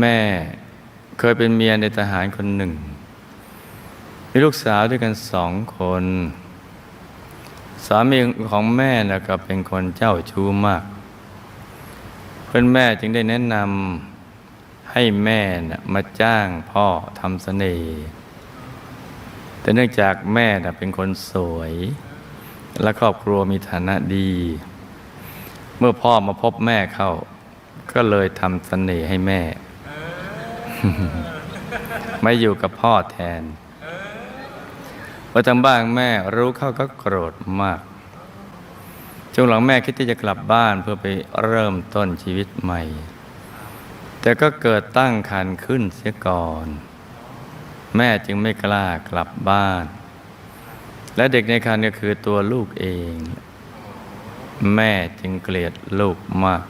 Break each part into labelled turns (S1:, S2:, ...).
S1: แม่เคยเป็นเมียในทหารคนหนึ่ง มีลูกสาวด้วยกันสองคน สามีของแม่นะก็เป็นคนเจ้าชู้มาก เพื่อนแม่จึงได้แนะนำให้แม่นะมาจ้างพ่อทำเสน่ห์แต่เนื่องจากแม่นะเป็นคนสวย และครอบครัวมีฐานะดี เมื่อพ่อมาพบแม่เข้า ก็เลยทำเสน่ห์ให้แม่ ไม่อยู่กับพ่อแทนพอทางบ้านแม่รู้เข้าก็โกรธมาก ช่วงหลังแม่คิดที่จะกลับบ้านเพื่อไปเริ่มต้นชีวิตใหม่ แต่ก็เกิดตั้งคันขึ้นเสียก่อน แม่จึงไม่กล้ากลับบ้าน และเด็กในคันก็คือตัวลูกเอง แม่จึงเกลียดลูกมาก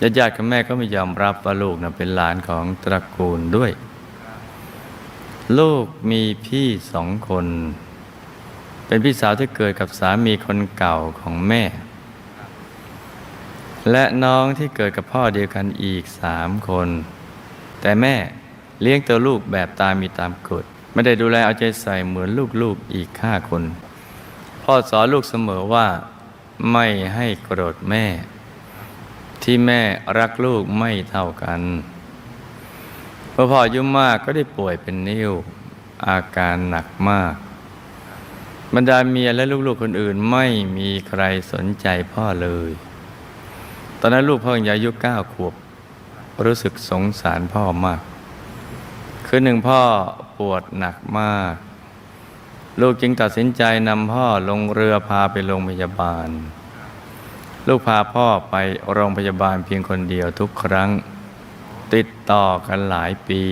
S1: ญาติญาติกับแม่ก็ไม่ยอมรับว่าลูกนะเป็นหลานของตระกูลด้วย ลูกมีพี่สองคน เป็นพี่สาวที่เกิดกับสามีคนเก่าของแม่ และน้องที่เกิดกับพ่อเดียวกันอีกสามคน แต่แม่เลี้ยงตัวลูกแบบตามมีตามกฎไม่ได้ดูแลเอาใจใส่เหมือนลูกๆอีกห้าคน พ่อสอนลูกเสมอว่าไม่ให้โกรธแม่ ที่แม่รักลูกไม่เท่ากันพอพ่ออายุมากก็ได้ป่วยเป็นนิ่วอาการหนักมาก บรรดาเมียและลูกๆคนอื่นไม่มีใครสนใจพ่อเลย ตอนนั้นลูกพ่อยังอายุเก้าขวบ รู้สึกสงสารพ่อมาก คือหนึ่งพ่อปวดหนักมาก ลูกจึงตัดสินใจนำพ่อลงเรือพาไปโรงพยาบาล ลูกพาพ่อไปโรงพยาบาลเพียงคนเดียวทุกครั้ง ติดต่อกันหลายปี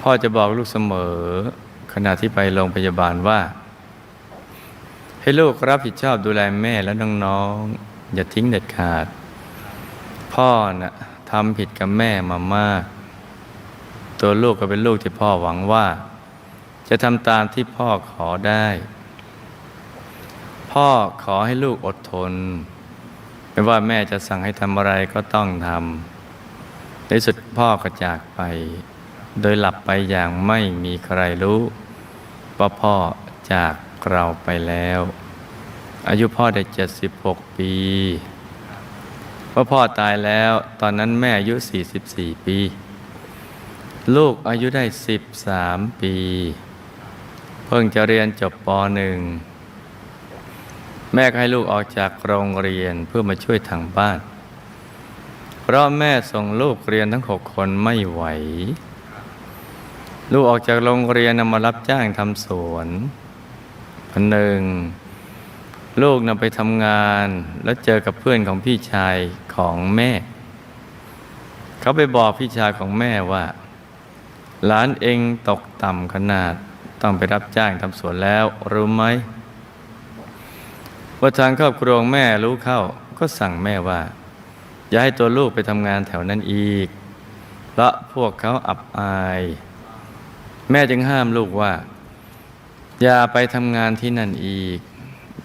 S1: พ่อจะบอกลูกเสมอ ขณะที่ไปโรงพยาบาลว่า ให้ลูกรับผิดชอบดูแลแม่และน้องๆอย่าทิ้งเด็ดขาด พ่อนะ่ะทำผิดกับแม่มามาก ตัวลูกก็เป็นลูกที่พ่อหวังว่า จะทำตามที่พ่อขอได้ พ่อขอให้ลูกอดทน ไม่ว่าแม่จะสั่งให้ทำอะไรก็ต้องทำในสุดพ่อก็จากไป โดยหลับไปอย่างไม่มีใครรู้ว่าพ่อจากเราไปแล้ว อายุพ่อได้ 76 ปีเมื่อพ่อตายแล้วตอนนั้นแม่อายุ 44 ปี ลูกอายุได้ 13 ปี เพิ่งจะเรียนจบป .1 แม่ก็ให้ลูกออกจากโรงเรียนเพื่อมาช่วยทางบ้าน เพราะแม่ส่งลูกเรียนทั้งหกคนไม่ไหว ลูกออกจากโรงเรียนนำมารับจ้างทำสวนพันหนึ่งลูกนำไปทำงานแล้วเจอกับเพื่อนของพี่ชายของแม่ เขาไปบอกพี่ชายของแม่ว่า หลานเองตกต่ำขนาดต้องไปรับจ้างทำสวนแล้วรู้ไหม ว่าทางครอบครัวของแม่รู้เข้าก็สั่งแม่ว่า อย่าให้ตัวลูกไปทำงานแถวนั้นอีก เพราะพวกเขาอับอาย แม่จึงห้ามลูกว่า อย่าไปทำงานที่นั่นอีก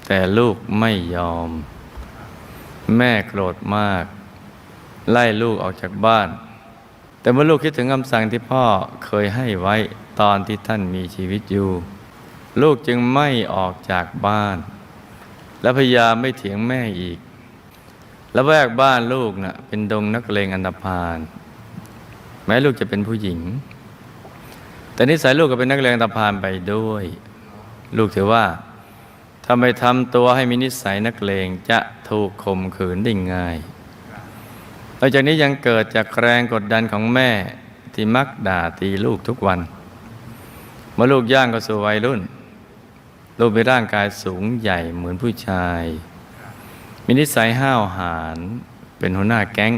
S1: แต่ลูกไม่ยอม แม่โกรธมาก ไล่ลูกออกจากบ้าน แต่เมื่อลูกคิดถึงคำสั่งที่พ่อเคยให้ไว้ตอนที่ท่านมีชีวิตอยู่ ลูกจึงไม่ออกจากบ้าน และพยายามไม่เถียงแม่อีก และแวกบ้านลูกนะ่ะเป็นดงนักเลงอันธพาลแม้ลูกจะเป็นผู้หญิง แต่นิสัยลูกก็เป็นนักเลงอันธพาลไปด้วย ลูกถือว่าถ้าไม่ทำตัวให้มีนิสัยนักเลงจะถูกข่มขืนได้ง่ายหลังจากนี้ยังเกิดจากแรงกดดันของแม่ที่มักด่าตีลูกทุกวัน เมื่อลูกย่างก็สู่วัยรุ่น ลูกมีร่างกายสูงใหญ่เหมือนผู้ชาย มีนิสัยห้าวหาญเป็นหัวหน้าแก๊ง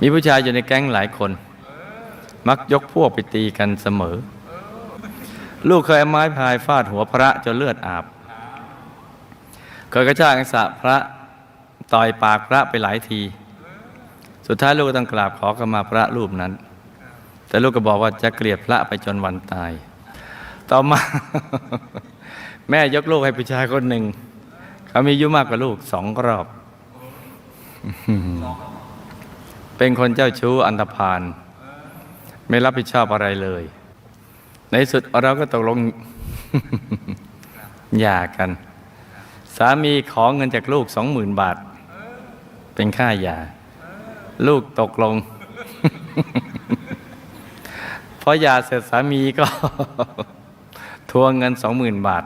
S1: มีผู้ชายอยู่ในแก๊งหลายคน มักยกพวกไปตีกันเสมอ ลูกเคยเอาไม้พายฟาดหัวพระจนเลือดอาบ เคยกระชากอังสะพระต่อยปากพระไปหลายที สุดท้ายลูกก็ต้องกราบขอขมาพระรูปนั้น แต่ลูกก็บอกว่าจะเกลียดพระไปจนวันตาย ต่อมา แม่ยกลูกให้ผู้ชายคนหนึ่ง เขามีอายุมากกว่าลูกสองรอบ เป็นคนเจ้าชู้อันธพาลไม่รับผิดชอบอะไรเลย ในสุดเราก็ตกลงหย่ากัน สามีขอเงินจากลูกสองหมื่นบาท เป็นค่าหย่า ลูกตกลงพอหย่าเสร็จสามีก็ ทวงเงินสองหมื่นบาท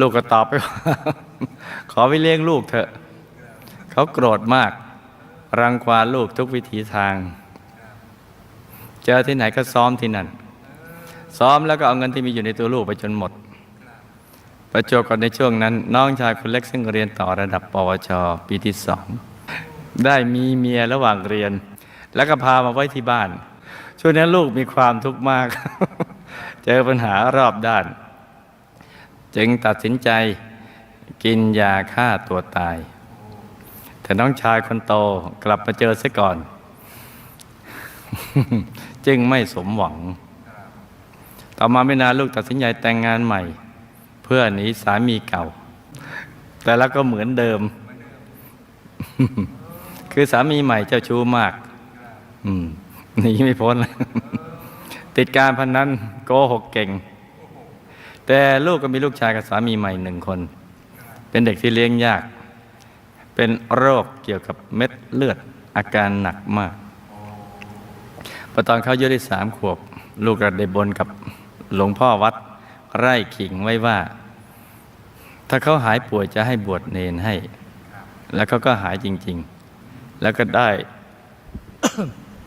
S1: ลูกก็ตอบไปว่าขอไปเลี้ยงลูกเถอะ เขาโกรธมาก รังควานลูกทุกวิถีทาง เจอที่ไหนก็ซ้อมที่นั่น ซ้อมแล้วก็เอาเงินที่มีอยู่ในตัวลูกไปจนหมด ประจวบกับในช่วงนั้น น้องชายคนเล็กซึ่งเรียนต่อระดับปวช ปีที่สองได้มีเมียระหว่างเรียน แล้วก็พามาไว้ที่บ้าน ช่วงนั้นลูกมีความทุกข์มาก เจอปัญหารอบด้าน จึงตัดสินใจกินยาฆ่าตัวตาย แต่น้องชายคนโตกลับมาเจอซะก่อน จึงไม่สมหวัง ต่อมาไม่นานลูกตัดสินใจแต่งงานใหม่ เพื่อหนีสามีเก่า แต่แล้วก็เหมือนเดิม คือสามีใหม่เจ้าชู้มาก อืมหนีไม่พ้นเลย ติดการพนันโกหกเก่ง แต่ลูกก็มีลูกชายกับสามีใหม่หนึ่งคน เป็นเด็กที่เลี้ยงยาก เป็นโรคเกี่ยวกับเม็ดเลือดอาการหนักมากพอตอนเขาอายุได้สามขวบ ลูกก็ได้บนกับหลวงพ่อวัดไร่ขิงไว้ว่า ถ้าเขาหายป่วยจะให้บวชเนนให้ แล้วเขาก็หายจริง ๆ แล้วก็ได้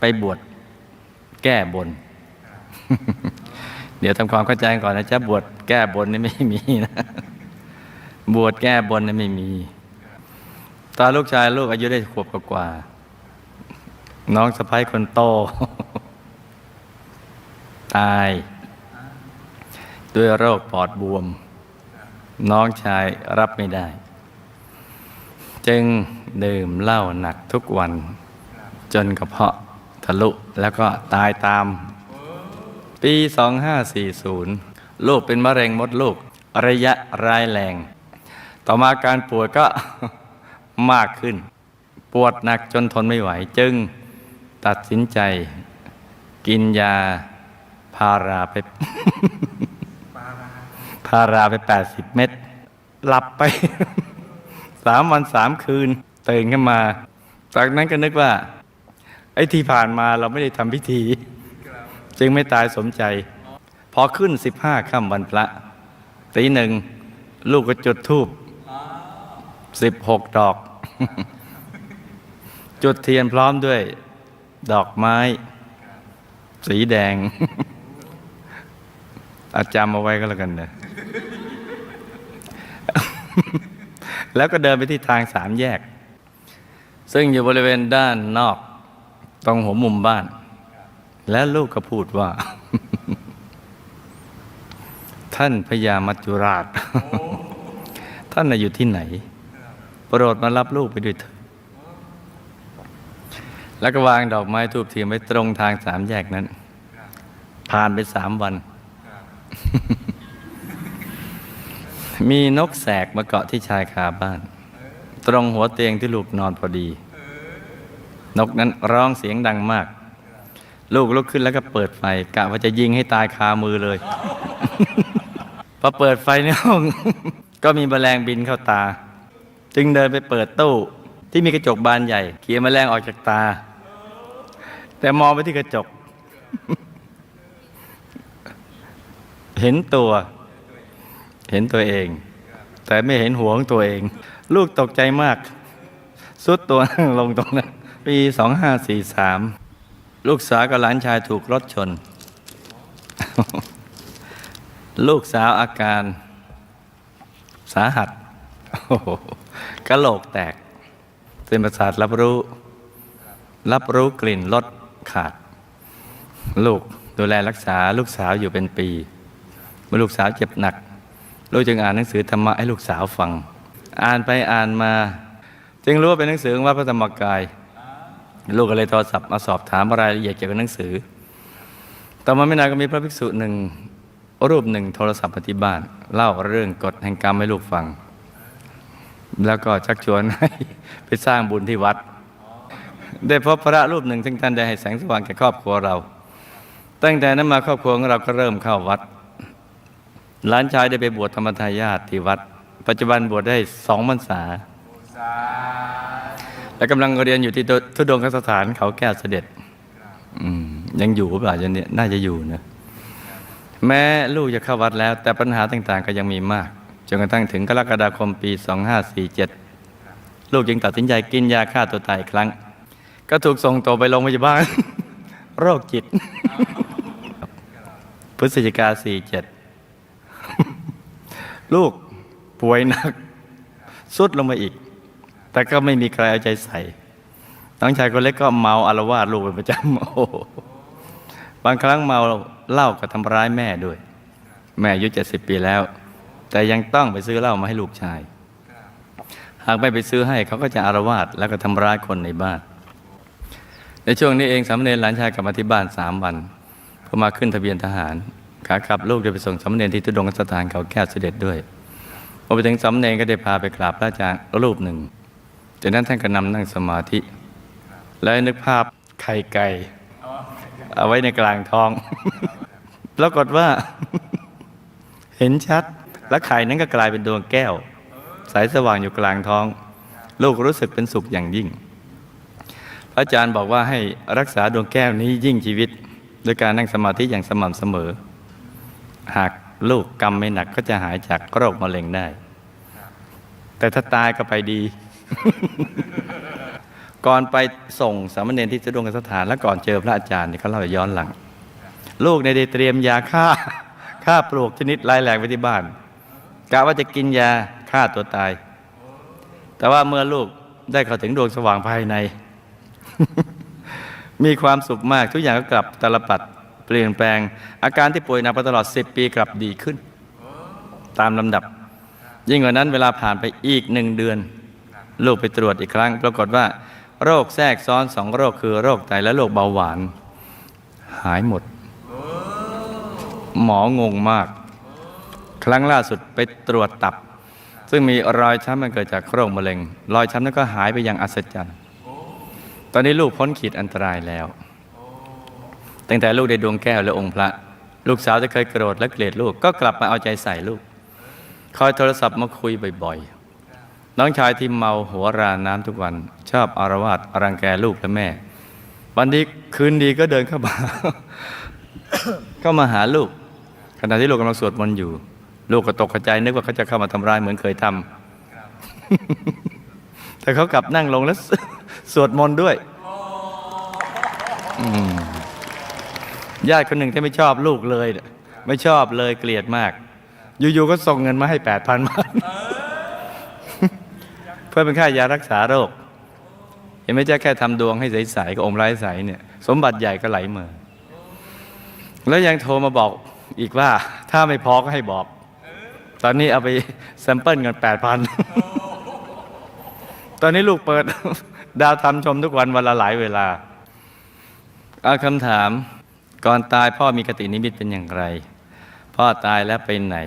S1: ไปบวชแก้บน เดี๋ยวทำความเข้าใจก่อนนะจ๊ะบวชแก้บนนี่ไม่มีนะบวชแก้บนนี่ไม่มีตอนลูกชายลูกอายุได้ขวบกว่าๆน้องสะพ้ายคนโต ตาย ด้วยโรคปอดบวม น้องชายรับไม่ได้ จึงดื่มเหล้าหนักทุกวัน จนกระเพาะทะลุแล้วก็ตายตาม ปี 2540 ลูกเป็นมะเร็งมดลูก ระยะร้ายแรง ต่อมาการปวดก็มากขึ้น ปวดหนักจนทนไม่ไหว จึงตัดสินใจ กินยาพาราไปพาราไป 80 เม็ดหลับไปสามวันสามคืนตื่นขึ้นมา จากนั้นก็นึกว่า ไอ้ที่ผ่านมาเราไม่ได้ทำพิธี จึงไม่ตายสมใจ พอขึ้นสิบห้าค่ำวันพระตีหนึ่งลูกก็จุดธูปสิบหกดอก จุดเทียนพร้อมด้วย ดอกไม้ สีแดง อาจำเอาไว้ก็แล้วกันนะแล้วก็เดินไปที่ทางสามแยก ซึ่งอยู่บริเวณด้านนอก ตรงหัวมุมบ้าน และลูกก็พูดว่า ท่านพญามัจจุราช ท่านอยู่ที่ไหน โปรดมารับลูกไปด้วยเถิดแล้วก็วางดอกไม้ทูบเทียมไว้ตรงทางสามแยกนั้น ผ่านไปสามวัน มีนกแสกมาเกาะที่ชายคาบ้าน ตรงหัวเตียงที่ลูกนอนพอดี นกนั้นร้องเสียงดังมาก ลูกลุกขึ้นแล้วก็เปิดไฟกะว่าจะยิงให้ตายคามือเลย พอเปิดไฟในห้อง ก็มีแมลงบินเข้าตา จึงเดินไปเปิดตู้ ที่มีกระจกบานใหญ่เขี่ยแมลงออกจากตา แต่มองไปที่กระจก เห็นตัว เห็นตัวเอง แต่ไม่เห็นหัวของตัวเอง ลูกตกใจมาก สุดตัวลงตรงนั้นปีสองห้าสี่สาม ลูกสาวกับหลานชายถูกรถชน ลูกสาวอาการสาหัสกระโหลกแตกเส้นประสาทรับรู้ รับรู้กลิ่นรสขาด ลูกดูแลรักษาลูกสาวอยู่เป็นปี เมื่อลูกสาวเจ็บหนัก ลูกจึงอ่านหนังสือธรรมะให้ลูกสาวฟัง อ่านไปอ่านมา จึงรู้ว่าเป็นหนังสือของวัดพระธรรมกาย ลูกก็เลยโทรศัพท์มาสอบถามรายละเอียดเกี่ยวกับหนังสือ ต่อมาไม่นานก็มีพระภิกษุหนึ่งรูปหนึ่งโทรศัพท์มาที่บ้านเล่าเรื่องกฎแห่งกรรมให้ลูกฟัง แล้วก็ชักชวนให้ไปสร้างบุญที่วัด ได้พบพระรูปหนึ่งซึ่งท่านได้ให้แสงสว่างแก่ครอบครัวเรา ตั้งแต่นั้นมาครอบครัวของเราก็เริ่มเข้าวัด หลานชายได้ไปบวชธรรมทายาทที่วัด ปัจจุบันบวชได้สองพรรษา และกำลังเรียนอยู่ที่ทุดงคสถานเขาแก้วเสด็จยังอยู่เปล่าจะเนี่ยน่าจะอยู่นะแม้ลูกจะเข้าวัดแล้ว แต่ปัญหาต่างๆ ก็ยังมีมากจนกระทั่งถึงกรกฎาคมปี 2547 ลูกจึงตัดสินใจกินยาฆ่าตัวตายอีกครั้ง ก็ถูกส่งตัวไปโรงพยาบาลโรคจิต พฤศจิกา 47 ลูกป่วยหนัก สุดลงมาอีก แต่ก็ไม่มีใครเอาใจใส่ น้องชายคนเล็กก็เมาอารวาสลูกเป็นประจำโอ้บางครั้งเมาเหล้าก็ทำร้ายแม่ด้วย แม่อายุเจ็ดสิบปีแล้ว แต่ยังต้องไปซื้อเหล้ามาให้ลูกชาย หากไม่ไปซื้อให้เขาก็จะอารวาสแล้วก็ทำร้ายคนในบ้าน ในช่วงนี้เองสามเณรหลานชายกลับมาที่บ้านสามวันเพื่อมาขึ้นทะเบียนทหารขากลับลูกได้ไปส่งสามเณรที่ทุดงสถานเขาแก้วเสด็จด้วยพอไปถึงสามเณรก็ได้พาไปกราบพระอาจารย์รูปหนึ่ง จากนั้นท่านก็นำนั่งสมาธิ แล้วนึกภาพไข่ไก่ เอาไว้ในกลางท้อง ปรากฏว่า เห็นชัด และไข่นั้นก็กลายเป็นดวงแก้วใสสว่างอยู่กลางท้อง ลูกรู้สึกเป็นสุขอย่างยิ่ง พระอาจารย์บอกว่าให้รักษาดวงแก้วนี้ยิ่งชีวิต โดยการนั่งสมาธิอย่างสม่ำเสมอ หากลูกกรรมไม่หนักก็จะหายจากโรคมะเร็งได้ แต่ถ้าตายก็ไปดี ก่อนไปส่งสามเณรที่จะดวงสถาน และก่อนเจอพระอาจารย์เนี่ยเขาเล่าย้อนหลัง ลูกในได้เตรียมยาฆ่าฆ่าปลวกชนิดร้ายแรงไว้ที่บ้านกะว่าจะกินยาฆ่าตัวตาย แต่ว่าเมื่อลูกได้เข้าถึงดวงสว่างภายใน มีความสุขมากทุกอย่างก็กลับตลปัดเปลี่ยนแปลง อาการที่ป่วยหนักมาตลอด 10 ปีกลับดีขึ้น ตามลำดับ ยิ่งกว่านั้นเวลาผ่านไปอีกหนึ่งเดือน ลูกไปตรวจอีกครั้ง ปรากฏว่า โรคแทรกซ้อนสองโรคคือโรคไตและโรคเบาหวาน หายหมด หมองงมาก ครั้งล่าสุดไปตรวจตับ ซึ่งมีรอยช้ำมันเกิดจากโรคมะเร็ง รอยช้ำนั้นก็หายไปอย่างอัศจรรย์ ตอนนี้ลูกพ้นขีดอันตรายแล้ว ตั้งแต่ลูกได้ดวงแก้วและองค์พระ ลูกสาวจะเคยโกรธและเกลียดลูกก็กลับมาเอาใจใส่ลูกคอยโทรศัพท์มาคุยบ่อยๆ น้องชายที่เมาหัวราน้ำทุกวัน ชอบอารวาสรังแกลูกและแม่ วันดีคืนดีก็เดินเข้ามาเข้ามาหาลูก ขณะที่ลูกกำลังสวดมนต์อยู่ ลูกก็ตกใจนึกว่าเขาจะเข้ามาทำร้ายเหมือนเคยทำแต่เขากลับนั่งลงแล้วสวดมนต์ด้วยญาติคนหนึ่งที่ไม่ชอบลูกเลย ไม่ชอบเลยเกลียดมาก อยู่ๆก็ส่งเงินมาให้แปดพันบาท เพื่อเป็นค่ายารักษาโรคเห็นไหมจ๊ะแค่ทำดวงให้ใสๆกับอมไร้ใสเนี่ยสมบัติใหญ่ก็ไหลเมาแล้วยังโทรมาบอกอีกว่า ถ้าไม่พอก็ให้บอก ตอนนี้เอาไปแซมเปิลเงินแปดพันตอนนี้ลูกเปิด ดาวทำชมทุกวันวันละหลายเวลาเอาคำถามก่อนตายพ่อมีกตินิมิตเป็นอย่างไร พ่อตายแล้วไปไหน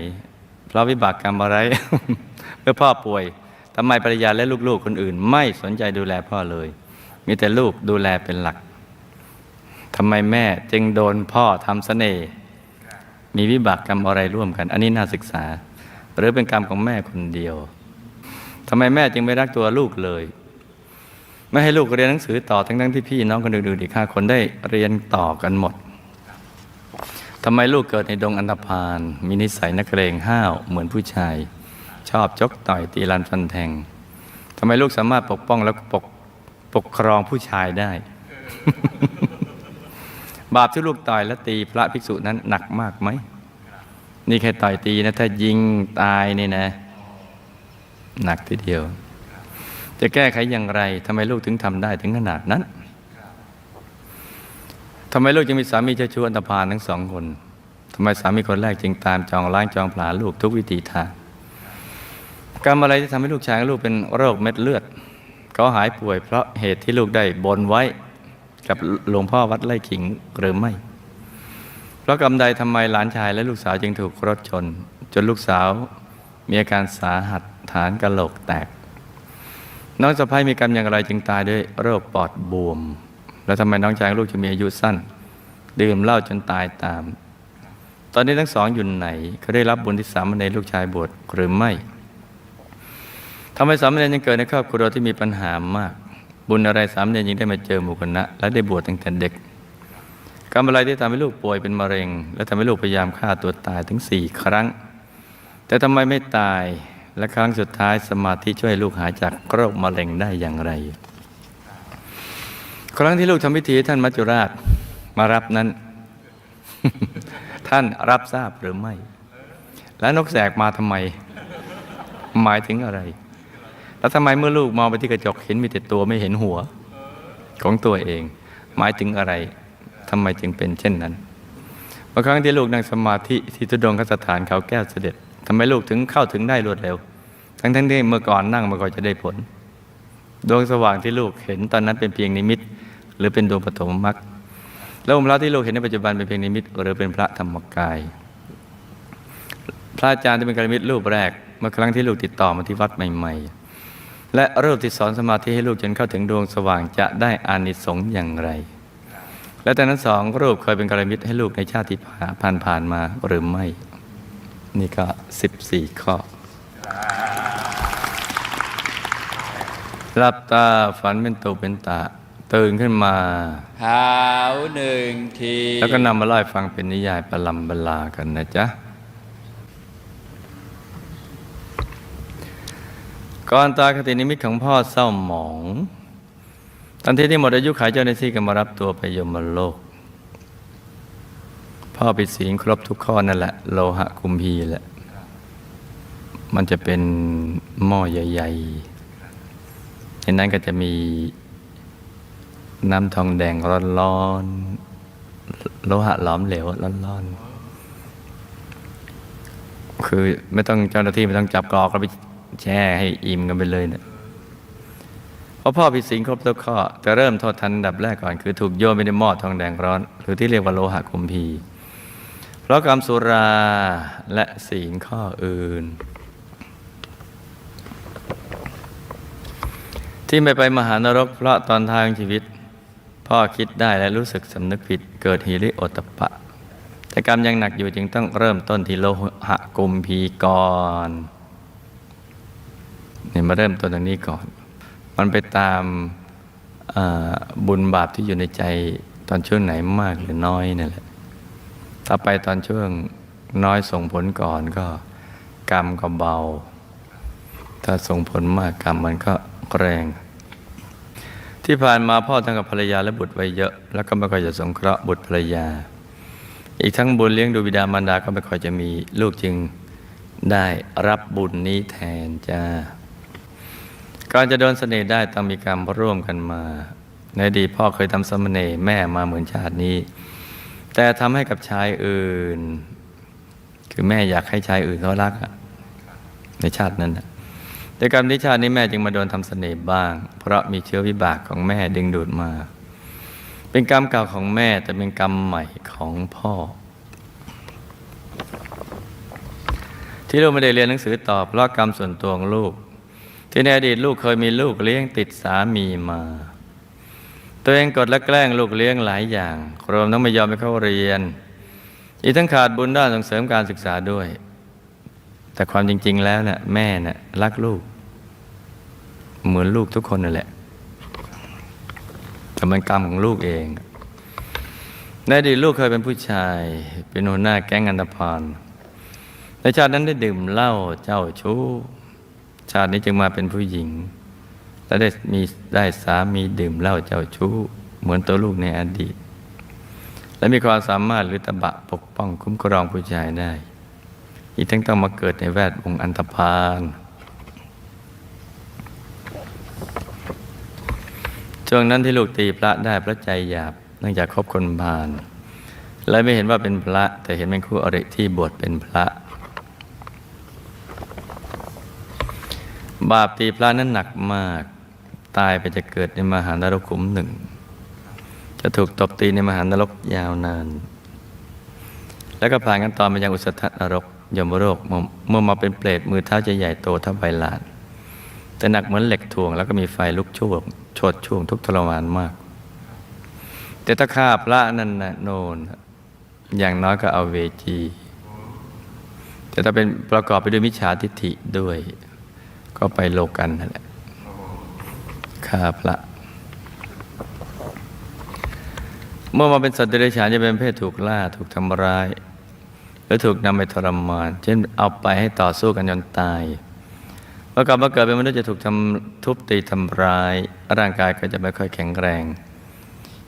S1: เพราะวิบากกรรมอะไรเมื่อพ่อป่วย ทำไมภรรยาและลูกๆคนอื่น ไม่สนใจดูแลพ่อเลย มีแต่ลูกดูแลเป็นหลักทำไมแม่จึงโดนพ่อทำเสน่ห์มีวิบากกรรมอะไรร่วมกัน อันนี้น่าศึกษา หรือเป็นกรรมของแม่คนเดียวทำไมแม่จึงไม่รักตัวลูกเลย ไม่ให้ลูกเรียนหนังสือต่อทั้งทั้งๆที่พี่น้องคนอื่นๆอีกห้าคนได้เรียนต่อกันหมดทำไมลูกเกิดในดงอันธพาลมีนิสัยนักเลงห้าวเหมือนผู้ชาย ชอบจกต่อยตีรันฟันแทงทำไมลูกสามารถปกป้องและปกปกครองผู้ชายได้ บาปที่ลูกต่อยและตีพระภิกษุนั้นหนักมากไหม นี่แค่ต่อยตีนะ ถ้ายิงตายนี่นะ หนักทีเดียว จะแก้ไขอย่างไรทำไมลูกถึงทำได้ถึงขนาดนั้นทำไมลูกจึงมีสามีเจ้าชู้อันธพาลทั้งสองคนทำไมสามีคนแรกจึงตามจองล้างจองผลาลูกทุกวิธีทาง กรรมอะไรที่ทำให้ลูกชายลูกเป็นโรคเม็ดเลือดเขาหายป่วยเพราะเหตุที่ลูกได้บนไว้กับหลวงพ่อวัดไร่ขิงหรือไม่ เพราะกรรมใดทำไมหลานชายและลูกสาวจึงถูกรถชน จนลูกสาวมีอาการสาหัสฐานกระโหลกแตก น้องสะพ้ายมีกรรมอย่างไรจึงตายด้วยโรคปอดบวม แล้วทำไมน้องชายลูกจึงมีอายุสั้น ดื่มเหล้าจนตายตาม ตอนนี้ทั้งสองอยู่ไหนเขาได้รับบุญที่สามในลูกชายบวชหรือไม่ ทำไมสามเณรยังเกิดในครอบครัวที่มีปัญหามาก บุญอะไรสามเณรยังได้มาเจอหมู่คณะและได้บวชตั้งแต่เด็กกรรมอะไรที่ทำให้ลูกป่วยเป็นมะเร็ง และทำให้ลูกพยายามฆ่าตัวตายถึงสี่ครั้ง แต่ทำไมไม่ตายและครั้งสุดท้ายสมาธิช่วยลูกหายจากโรคมะเร็งได้อย่างไร ครั้งที่ลูกทำพิธีท่านมัจจุราชมารับนั้น ท่านรับทราบหรือไม่ และนกแสกมาทำไม หมายถึงอะไร แล้วทำไมเมื่อลูกมองไปที่กระจกเห็นมีแต่ตัวไม่เห็นหัว ของตัวเอง หมายถึงอะไรทำไมจึงเป็นเช่นนั้นบางครั้งที่ลูกนั่งสมาธิที่ทุดงคสถานเขาแก้วเสด็จทำไมลูกถึงเข้าถึงได้รวดเร็ว ทั้งทั้งที่เมื่อก่อนนั่งมาก่อนจะได้ผล ดวงสว่างที่ลูกเห็นตอนนั้นเป็นเพียงนิมิต หรือเป็นดวงปฐมมรรคแล้วองค์พระที่ลูกเห็นในปัจจุบันเป็นเพียงนิมิต หรือเป็นพระธรรมกาย พระอาจารย์ที่เป็นกรมิตรรูปแรกเมื่อครั้งที่ลูกติดต่อมาที่วัดใหม่ ๆ และรูปที่สอนสมาธิให้ลูกจนเข้าถึงดวงสว่างจะได้อานิสงส์อย่างไร และแต่นั้นสองรูปเคยเป็นกรมิตรให้ลูกในชาติที่ผ่านผ่านๆมาหรือไม่ นี่ก็สิบสี่ข้อหลับตาฝันเป็นตุเป็นตะตื่นขึ้นมา
S2: หาวหนึ่งที
S1: แล้วก็นำมาเล่าให้ฟังเป็นนิยายประลำบลากันนะจ๊ะ ก่อนตายคตินิมิตของพ่อเศร้าหมอง ทันทีที่หมดอายุขายเจ้าหน้าที่ก็มารับตัวไปยมโลก พ่อปิดศีลครบทุกข้อนั่นแหละ โลหะคุมพีแหละ มันจะเป็นหม้อใหญ่ๆในนั้นก็จะมีน้ำทองแดงร้อนๆโลหะหลอมเหลวร้อนๆคือไม่ต้องเจ้าหน้าที่ไม่ต้องจับกรอกแล้วไป แช่ให้อิ่มกันไปเลยเนะี่ยเพราะพ่อผิดศีลครบทุกข้อจะเริ่มโทษทันดับแรกก่อนคือถูกโยนไปในหม้อทองแดงร้อน หรือที่เรียกว่าโลหะคุมพี เพราะกรรมสุราและศีลข้ออื่น ที่ไม่ไปมหานรก เพราะตอนทางชีวิต พ่อคิดได้และรู้สึกสำนึกผิดเกิดฮิริโอตปปะ แต่กรรมยังหนักอยู่จึงต้องเริ่มต้นที่โลหะกุมพีก่อน เนี่ยมาเริ่มต้นตรงนี้ก่อน มันไปตามาบุญบาปที่อยู่ในใจตอนช่วงไหนมากหรือน้อยนี่แหละ ถ้าไปตอนช่วงน้อยส่งผลก่อนก็ กรรมก็เบา ถ้าส่งผลมากกรรมมันก็แรง ที่ผ่านมาพ่อทั้งกับภรรยาและบุตรไว้เยอะ แล้วก็ไม่ค่อยจะสงเคราะห์บุตรภรรยา อีกทั้งบุญเลี้ยงดูบิดามารดาก็ไม่ค่อยจะมีลูกจึงได้รับบุญนี้แทนจ้า ก่อนจะโดนเสน่ห์ได้ต้องมีกรรมร่วมกันมา ในอดีตพ่อเคยทำสมเน่ห์แม่มาเหมือนชาตินี้ แต่ทำให้กับชายอื่น คือแม่อยากให้ชายอื่นเขารักในชาตินั้นแต่กรรมที่ชาตินี้แม่จึงมาโดนทำเสน่ห์บ้าง เพราะมีเชื้อวิบากของแม่ดึงดูดมา เป็นกรรมเก่าของแม่แต่เป็นกรรมใหม่ของพ่อที่ลูกไม่ได้เรียนหนังสือต่อเพราะกรรมส่วนตัวของลูก ที่ในอดีตลูกเคยมีลูกเลี้ยงติดสามีมา ตัวเองกดและแกล้งลูกเลี้ยงหลายอย่างรวมทั้งไม่ยอมให้เข้าเรียน อีกทั้งขาดบุญด้านส่งเสริมการศึกษาด้วย แต่ความจริง ๆ แล้วน่ะแม่น่ะรักลูก เหมือนลูกทุกคนนั่นแหละแต่มันกรรมของลูกเองในอดีตลูกเคยเป็นผู้ชาย เป็นหัวหน้าแก๊งอันธพาลในชาตินั้นได้ดื่มเหล้าเจ้าชู้ ชาตินี้จึงมาเป็นผู้หญิง และได้มีได้สามีดื่มเหล้าเจ้าชู้ เหมือนตัวลูกในอดีต และมีความสามารถหรือตบะปกป้องคุ้มครองผู้ชายได้ อีกทั้งต้องมาเกิดในแวดวงอันธพาลช่วงนั้นที่ลูกตีพระได้พระใจหยาบเนื่องจากคบคนพาลและไม่เห็นว่าเป็นพระแต่เห็นเป็นคู่อริที่บวชเป็นพระ บาปตีพระนั้นหนักมาก ตายไปจะเกิดในมหานรกขุมหนึ่ง จะถูกตบตีในมหานรกยาวนาน แล้วก็ผ่านกันต่อมายังอุสธนรกยมโรคเมื่อเมื่อมาเป็นเปรตมือเท้าจะใหญ่โตเท่าใบลาน แต่หนักเหมือนเหล็กถ่วง แล้วก็มีไฟลุกช่วงโชดช่วงทุกทรมานมาก แต่ถ้าฆ่าพระนั่นนะโนน อย่างน้อยก็เอาเวจี แต่ถ้าเป็นประกอบไปด้วยมิจฉาทิฏฐิด้วย ก็ไปโลกันนั่นแหละฆ่าพระ เมื่อมาเป็นสัตว์เดรัจฉานจะเป็นเพศถูกล่าถูกทำร้าย หรือถูกนำไปทรมาน เช่นเอาไปให้ต่อสู้กันจนตายเมื่อกลับมาเกิดเป็นมนุษย์จะถูกทำทุบตีทำร้าย ร่างกายก็จะไม่ค่อยแข็งแรง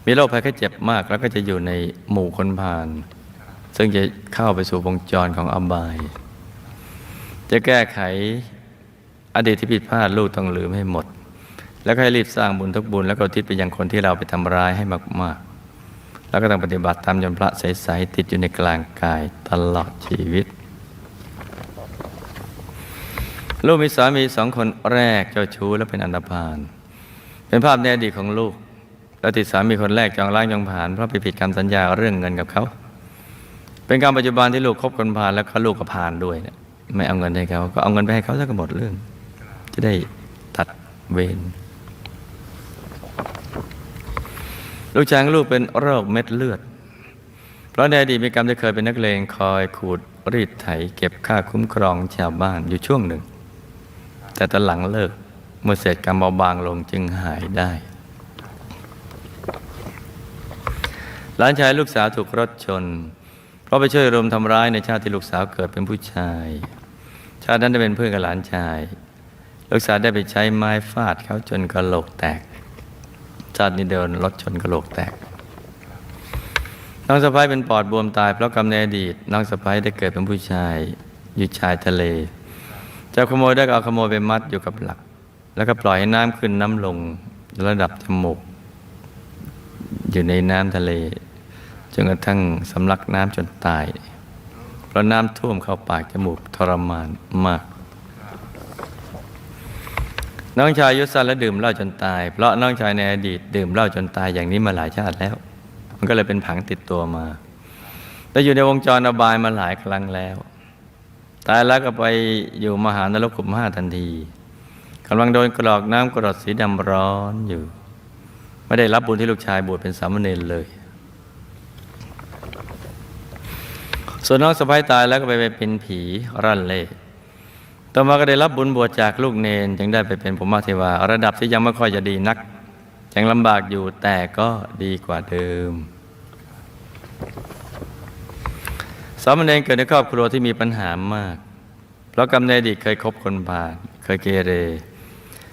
S1: มีโรคภัยแค่เจ็บมาก แล้วก็จะอยู่ในหมู่คนผ่าน ซึ่งจะเข้าไปสู่วงจรของอบาย จะแก้ไข อดีตที่ผิดพลาดลูกต้องลืมให้หมด แล้วก็ให้รีบสร้างบุญทุกบุญ แล้วก็ทิศไปยังคนที่เราไปทำร้ายให้มากๆ แล้วก็ต้องปฏิบัติตามจนพระใสๆติดอยู่ในกลางกายตลอดชีวิต ลูกมีสามีสองคนแรกเจ้าชู้และเป็นอันธพาลเป็นภาพในอดีตของลูกแล้วติดสามีคนแรกจองล้างจองผ่านเพราะไปผิดคำสัญญาเรื่องเงินกับเขา เป็นการปัจจุบันที่ลูกคบคนผ่านแล้วก็ลูกก็ผ่านด้วยเนี่ยไม่เอาเงินให้เขาก็เอาเงินไปให้เขาซะก็หมดเรื่อง จะได้ตัดเวรลูกชายของลูกเป็นโรคเม็ดเลือด เพราะในอดีตมีกรรมที่เคยเป็นนักเลงคอยขูดรีดไถ เก็บค่าคุ้มครองชาวบ้านอยู่ช่วงหนึ่ง แต่ตอนหลังเลิกเมื่อเสร็จกรรมเบาบางลงจึงหายได้ หลานชายลูกสาวถูกรถชน เพราะไปช่วยรุมทำร้ายในชาติที่ลูกสาวเกิดเป็นผู้ชาย ชาตินั้นได้เป็นเพื่อนกับหลานชาย ลูกสาวได้ไปใช้ไม้ฟาดเขาจนกระโหลกแตกชาตินี้เดินรถชนกระโหลกแตก น้องสะพ้ายเป็นปอดบวมตายเพราะกรรมในอดีต น้องสะพ้ายได้เกิดเป็นผู้ชายอยู่ชายทะเลเจ้าขโมยได้ก็เอาขโมยไปมัดอยู่กับหลัก แล้วก็ปล่อยให้น้ำขึ้นน้ำลงระดับจมูกอยู่ในน้ำทะเลจนกระทั่งสำลักน้ำจนตาย เพราะน้ำท่วมเข้าปากจมูกทรมานมาก น้องชายยุสันและดื่มเหล้าจนตาย เพราะน้องชายในอดีตดื่มเหล้าจนตายอย่างนี้มาหลายชาติแล้ว มันก็เลยเป็นผังติดตัวมา แต่อยู่ในวงจรอบายมาหลายครั้งแล้ว ตายแล้วก็ไปอยู่มหานรกขุมห้าทันทีกำลังโดนกรอกน้ำกรดสีดำร้อนอยู่ ไม่ได้รับบุญที่ลูกชายบวชเป็นสามเณรเลย ส่วนน้องสะพ้ายตายแล้วก็ไปเป็นผีรั่นเล่ ต่อมาก็ได้รับบุญบวชจากลูกเนน จึงได้ไปเป็นภูมิเทวา ระดับที่ยังไม่ค่อยจะดีนัก ยังลำบากอยู่แต่ก็ดีกว่าเดิมสามเณรเกิดในครอบครัวที่มีปัญหามาก เพราะกำเนิดดีเคยคบคนผ่านเคยเกเร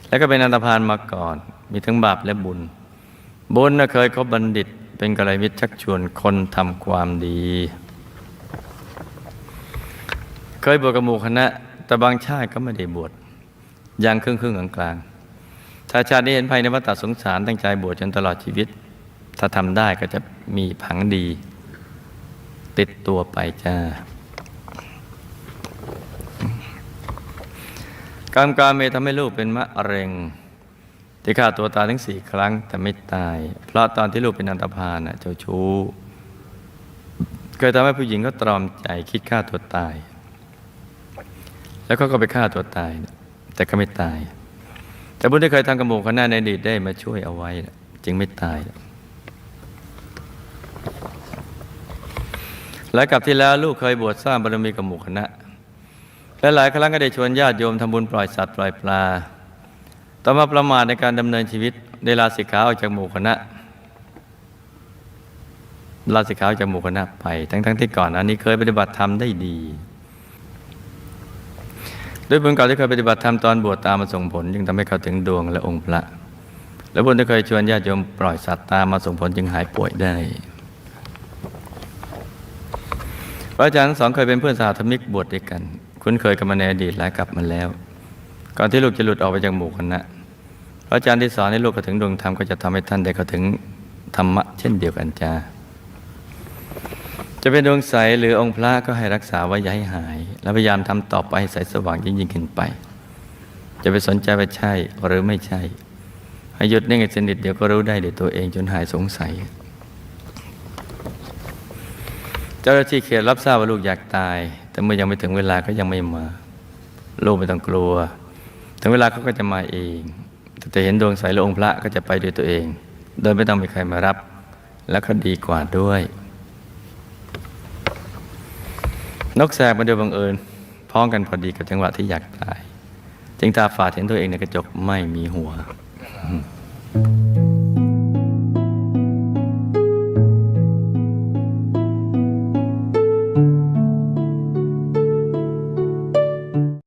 S1: แล้วก็เป็นอันธพาลมาก่อน มีทั้งบาปและบุญ บุญเคยคบบัณฑิต เป็นกัลยาณมิตรชักชวนคนทำความดี เคยบวชกับหมู่คณะ แต่บางชาติก็ไม่ได้บวชยังครึ่งครึ่งๆกลางๆถ้าชาตินี้เห็นภัยในวัฏสงสารตั้งใจบวชจนตลอดชีวิต ถ้าทำได้ก็จะมีผังดี ติดตัวไปจ้ากรรมการเมทำให้ลูกเป็นมะเร็ง ที่ฆ่าตัวตายถึงสี่ครั้งแต่ไม่ตาย เพราะตอนที่ลูกเป็นอันตพาลน่ะเจ้าชู้เคยทำให้ผู้หญิงก็ตรอมใจคิดฆ่าตัวตาย แล้วก็ก็ไปฆ่าตัวตาย แต่ก็ไม่ตาย แต่บุญที่เคยทำกับหมู่คณะในอดีตได้มาช่วยเอาไว้ จึงไม่ตายและกับที่แล้วลูกเคยบวชสร้างบารมีกับหมู่คณะและหลายครั้งก็ได้ชวนญาติโยมทำบุญปล่อยสัตว์ปล่อยปลา ต่อมาประมาทในการดำเนินชีวิตได้ลาสิกขาออกจากหมู่คณะลาสิกขาออกจากหมู่คณะไป ทั้งๆทที่ก่อนอันนี้เคยปฏิบัติธรรมได้ดี ด้วยบุญเก่าที่เคยปฏิบัติธรรมตอนบวชตามมาส่งผล จึงทำให้เขาถึงดวงและองค์พระ และบุญที่เคยชวนญาติโยมปล่อยสัตว์ตามมาส่งผลจึงหายป่วยได้พระอาจารย์สองเคยเป็นเพื่อนสาธมิกบวชด้วยกัน คุ้นเคยกันมาในอดีตหลายกลับมาแล้ว ก่อนที่ลูกจะหลุดออกไปจากหมู่คณะพระอาจารย์ที่สอนให้ลูกเข้าถึงดวงธรรมก็จะทำให้ท่านได้เข้าถึงธรรมะเช่นเดียวกันจ้า จะเป็นดวงใสหรือองค์พระก็ให้รักษาไว้อย่าให้หาย และพยายามทำต่อไปใสสว่างยิ่งยิ่งขึ้นไป จะไปสนใจว่าใช่หรือไม่ใช่ ให้หยุดนิ่งสนิทเดี๋ยวก็รู้ได้เดี๋ยวตัวเองจนหายสงสัย เจ้าหน้าที่เขตรับทราบว่าลูกอยากตาย แต่เมื่อยังไม่ถึงเวลาก็ยังไม่มา ลูกไม่ต้องกลัว ถึงเวลาเขาก็จะมาเอง แต่เห็นดวงใสหรือองค์พระก็จะไปด้วยตัวเอง โดยไม่ต้องมีใครมารับ แล้วก็ดีกว่าด้วย นกแสกมาโดยบังเอิญพ้องกันพอดีกับจังหวะที่อยากตาย จึงตาฝาดเห็นตัวเองในกระจกไม่มีหัว